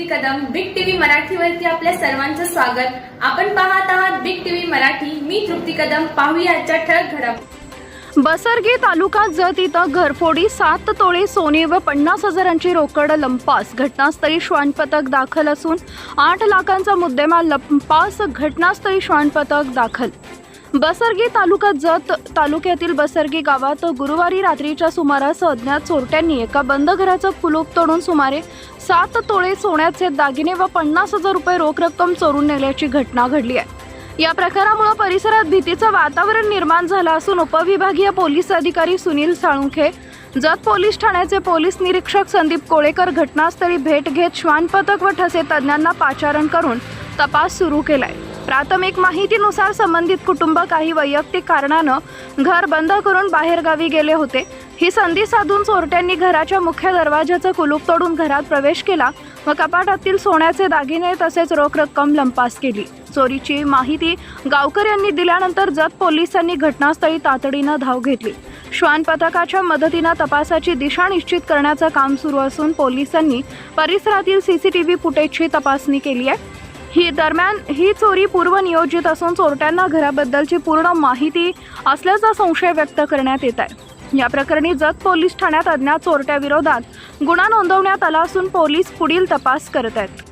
तृप्ती Kadam big TV मराठीवरती आपल्या सर्वांचं स्वागत. आपण पाहत आहात बिग टीव्ही मराठी. मी तृप्ती कदम. पाहूया आजच्या ठळक घडामोडी बसरगी तालुका जत इथं घरफोडी सात तोळे सोने व पन्नास हजारांची रोकड लंपास. घटनास्थळी श्वानपथक दाखल असून आठ लाखांचा मुद्देमाल लंपास. घटनास्थळी श्वानपथक दाखल. बसरगी तालुका जत तालुक्यातील बसरगी गावात गुरुवारी रात्रीच्या सुमारास अज्ञात चोरट्यांनी एका बंद घराचं कुलूप तोडून सुमारे सात तोळे सोन्याचे दागिने व पन्नास हजार रुपये रोख रक्कम चोरून नेल्याची घटना घडली आहे. या प्रकारामुळे परिसरात भीतीचं वातावरण निर्माण झालं असून उपविभागीय पोलीस अधिकारी सुनील साळुंखे जत पोलीस ठाण्याचे पोलीस निरीक्षक संदीप कोळेकर घटनास्थळी भेट घेत श्वान पथक व ठसे तज्ज्ञांना पाचारण करून तपास सुरू केलाय. प्राथमिक माहितीनुसार संबंधित कुटुंब काही वैयक्तिक कारणानं घर बंद करून बाहेरगावी गेले होते. ही संधी साधून चोरट्यांनी घराच्या मुख्य दरवाजाचं कुलूप तोडून घरात प्रवेश केला व कपाटातील सोन्याचे दागिने तसेच रोख रक्कम लंपास केली. चोरीची माहिती गावकऱ्यांनी दिल्यानंतर जत पोलिसांनी घटनास्थळी तातडीनं धाव घेतली. श्वान पथकाच्या मदतीनं तपासाची दिशा निश्चित करण्याचं काम सुरू असून पोलिसांनी परिसरातील सीसीटीव्ही फुटेजची तपासणी केली आहे. ही दरम्यान ही चोरी पूर्वनियोजित असून चोरट्यांना घराबद्दलची पूर्ण माहिती असल्याचा संशय व्यक्त करण्यात येत आहे. या प्रकरणी जत पोलीस ठाण्यात अज्ञात चोरट्याविरोधात गुन्हा नोंदवण्यात आला असून पोलीस पुढील तपास करत आहेत.